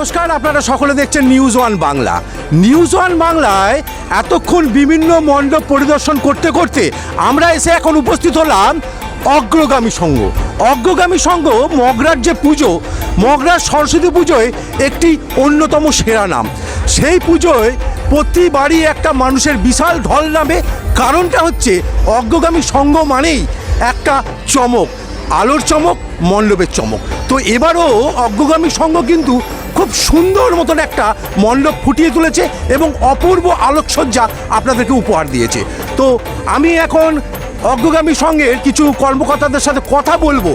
নমস্কার, আপনারা সকলে দেখছেন news one Bangla news one বাংলায় এতক্ষণ বিভিন্ন মণ্ডপ পরিদর্শন করতে করতে আমরা এসে এখন উপস্থিত হলাম অগ্রগামী সংঘ। অগ্রগামী সংঘ মগরার যে পুজো, মগরার সরস্বতী পুজোয় একটি অন্যতম সেরা নাম। সেই পুজোয় প্রতিবারই একটা মানুষের বিশাল ঢল নামে, কারণটা হচ্ছে অগ্রগামী সংঘ মানেই একটা চমক, আলোর চমক, মণ্ডপের চমক। তো এবারও অগ্রগামী সংঘ কিন্তু খুব সুন্দর মতন একটা মণ্ডপ ফুটিয়ে তুলেছে এবং অপূর্ব আলোকসজ্জা আপনাদেরকে উপহার দিয়েছে। তো আমি এখন অগ্রগামী সঙ্গের কিছু কর্মকর্তাদের সাথে কথা বলব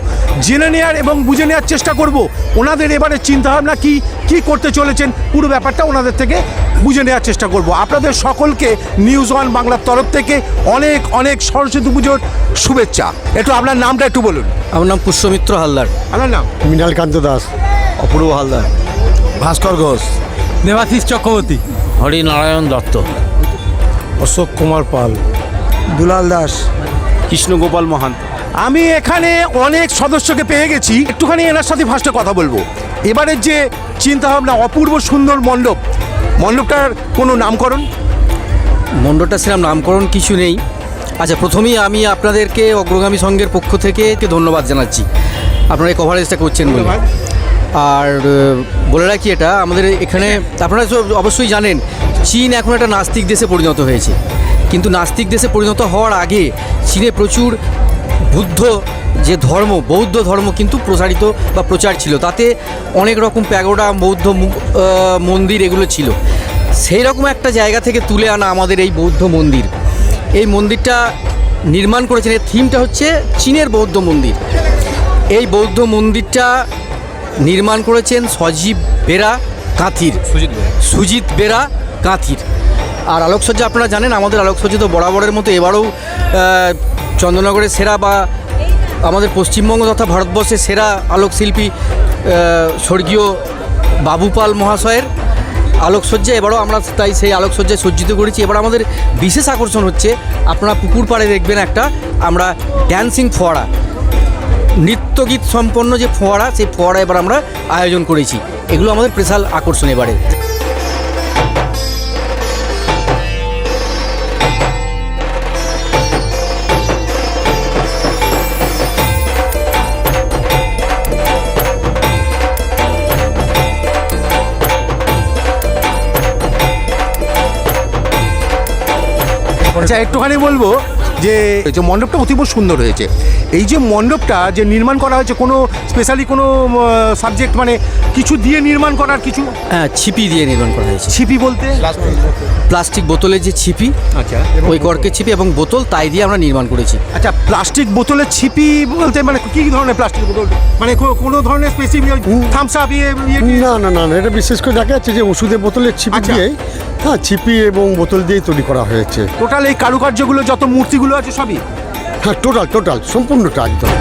জেনে নেওয়ার এবং বুঝে নেওয়ার চেষ্টা করব। ওনাদের এবারে চিন্তাভাবনা কি কি করতে চলেছেন পুরো ব্যাপারটা ওনাদের থেকে বুঝে নেওয়ার চেষ্টা করব। আপনাদের সকলকে নিউজ ওয়ান বাংলার তরফ থেকে অনেক অনেক সরস্বতী পুজোর শুভেচ্ছা। একটু আপনার নামটা একটু বলুন। আমার নাম পুষ্যমিত্র হালদার। আপনার নাম? মৃণালকান্ত দাস। অপূর্ব হালদার। ভাস্কর ঘোষ। দেবাশিস চক্রবর্তী। হরিনারায়ণ দত্ত। অশোক কুমার পাল। দুলাল দাস। কৃষ্ণগোপাল মহান্ত। আমি এখানে অনেক সদস্যকে পেয়ে গেছি। একটুখানি এনার সাথে ফার্স্টে কথা বলব। এবারের যে চিন্তাভাবনা অপূর্ব সুন্দর মণ্ডপ মণ্ডপটার কোনো নামকরণ? মণ্ডপটা সেরকম নামকরণ কিছু নেই। আচ্ছা প্রথমেই আমি আপনাদেরকে অগ্রগামী সংঘের পক্ষ থেকে ধন্যবাদ জানাচ্ছি। আপনারা এই কভারেজটা করছেন বলে। আর বলে রাখি এটা, আমাদের এখানে, আপনারা অবশ্যই জানেন, চীন এখন একটা নাস্তিক দেশে পরিণত হয়েছে। কিন্তু নাস্তিক দেশে পরিণত হওয়ার আগে চীনে প্রচুর বুদ্ধ যে ধর্ম, বৌদ্ধ ধর্ম কিন্তু প্রসারিত বা প্রচার ছিল। তাতে অনেক রকম প্যাগোডা, বৌদ্ধ মন্দির এগুলো ছিল। সেই রকম একটা জায়গা থেকে তুলে আনা আমাদের এই বৌদ্ধ মন্দির। এই মন্দিরটা নির্মাণ করেছেন, এর থিমটা হচ্ছে চীনের বৌদ্ধ মন্দির। এই বৌদ্ধ মন্দিরটা নির্মাণ করেছেন সজীব বেরা কাঁথির। সুজিত সুজিত বেরা কাঁথির। আর আলোকসজ্জা আপনারা জানেন আমাদের আলোকসজ্জা তো বরাবরের মতো এবারও চন্দ্রনগরের সেরা বা আমাদের পশ্চিমবঙ্গ তথা ভারতবর্ষের সেরা আলোকশিল্পী স্বর্গীয় বাবুপাল মহাশয়ের আলোকসজ্জা। এবারও আমরা তাই সেই আলোকসজ্জায় সজ্জিত করেছি। এবার আমাদের বিশেষ আকর্ষণ হচ্ছে আপনারা পুকুর পাড়ে দেখবেন একটা আমরা ড্যান্সিং ফোয়ারা নৃত্যগীত সম্পন্ন যে ফোয়ারা, সেই ফোয়ারা এবার আমরা আয়োজন করেছি। এগুলো আমাদের স্পেশাল আকর্ষণ এবারে। আচ্ছা একটুখানি বলব যে যে মণ্ডপটা অতীব সুন্দর হয়েছে। এই যে মণ্ডপটা যে নির্মাণ করা হয়েছে কোনো স্পেশালি কোনো সাবজেক্ট মানে কিছু দিয়ে নির্মাণ করার কিছু? হ্যাঁ ছিপি দিয়ে নির্মাণ করা হয়েছে। ছিপি বলতে? প্লাস্টিক বোতলের যে ছিপি আচ্ছা। ওই কর্কের ছিপি এবং বোতল তাই দিয়ে আমরা নির্মাণ করেছি। আচ্ছা প্লাস্টিক বোতলের ছিপি বলতে মানে কি কি ধরনের প্লাস্টিক বোতল? মানে কোনো ধরনের স্পেসিফিক থামস আপ ইয়ে ইয়ে? না না না এটা বিশেষ করে দেখা যাচ্ছে যে ওষুধের বোতলের ছিপি আচ্ছা। হ্যাঁ ছিপি এবং বোতল দিয়ে তৈরি করা হয়েছে। টোটাল এই কারুকার্যগুলো যত মূর্তিগুলো আছে সবই? হ্যাঁ টোটাল টোটাল সম্পূর্ণটা একদম।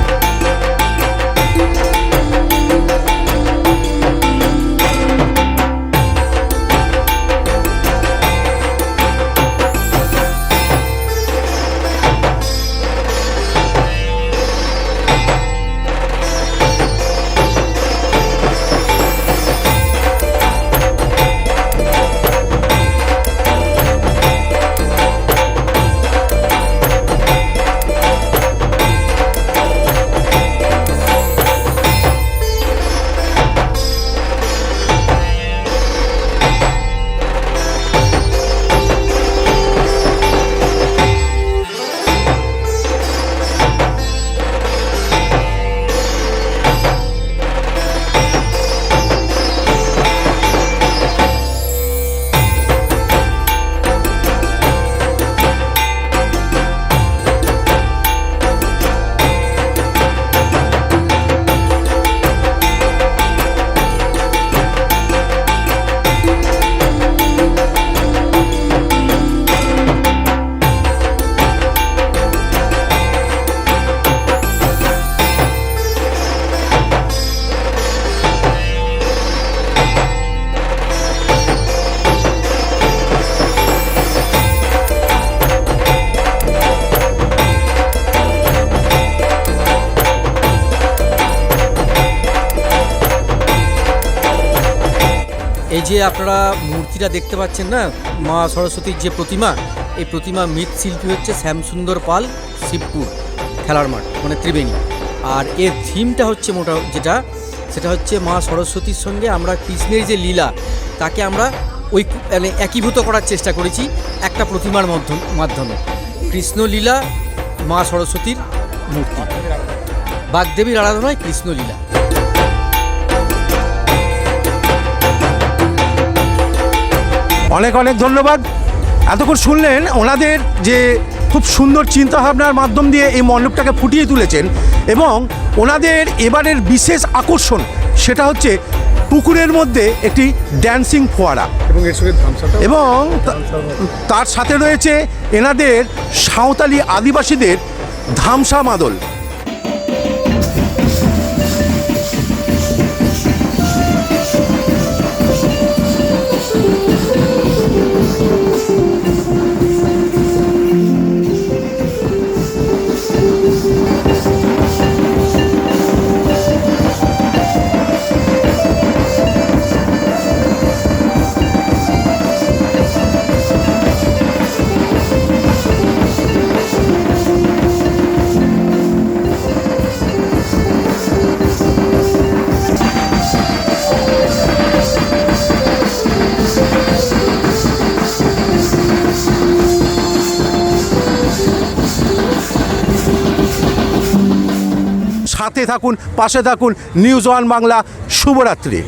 যে আপনারা মূর্তিটা দেখতে পাচ্ছেন না, মা সরস্বতীর যে প্রতিমা, এই প্রতিমা মৃৎশিল্পী হচ্ছে শ্যামসুন্দর পাল, শিবপুর, খেলার মাঠ মানে ত্রিবেণী। আর এর থিমটা হচ্ছে মোটা, যেটা, সেটা হচ্ছে মা সরস্বতীর সঙ্গে আমরা কৃষ্ণের যে লীলা, তাকে আমরা ওই মানে একীভূত করার চেষ্টা করেছি একটা প্রতিমার মাধ্যম মাধ্যমে। কৃষ্ণলীলা, মা সরস্বতীর মূর্তি। বাগদেবীর আরাধনায় কৃষ্ণলীলা। অনেক অনেক ধন্যবাদ। এতক্ষণ শুনলেন ওনাদের যে খুব সুন্দর চিন্তাভাবনার মাধ্যম দিয়ে এই মণ্ডপটাকে ফুটিয়ে তুলেছেন এবং ওনাদের এবারের বিশেষ আকর্ষণ সেটা হচ্ছে পুকুরের মধ্যে একটি ড্যান্সিং ফোয়ারা। এবং তার সাথে রয়েছে এনাদের সাঁওতালি আদিবাসীদের ধামসা মাদল। সাথে থাকুন পাশে থাকুন নিউজ ওয়ান বাংলা শুভরাত্রি।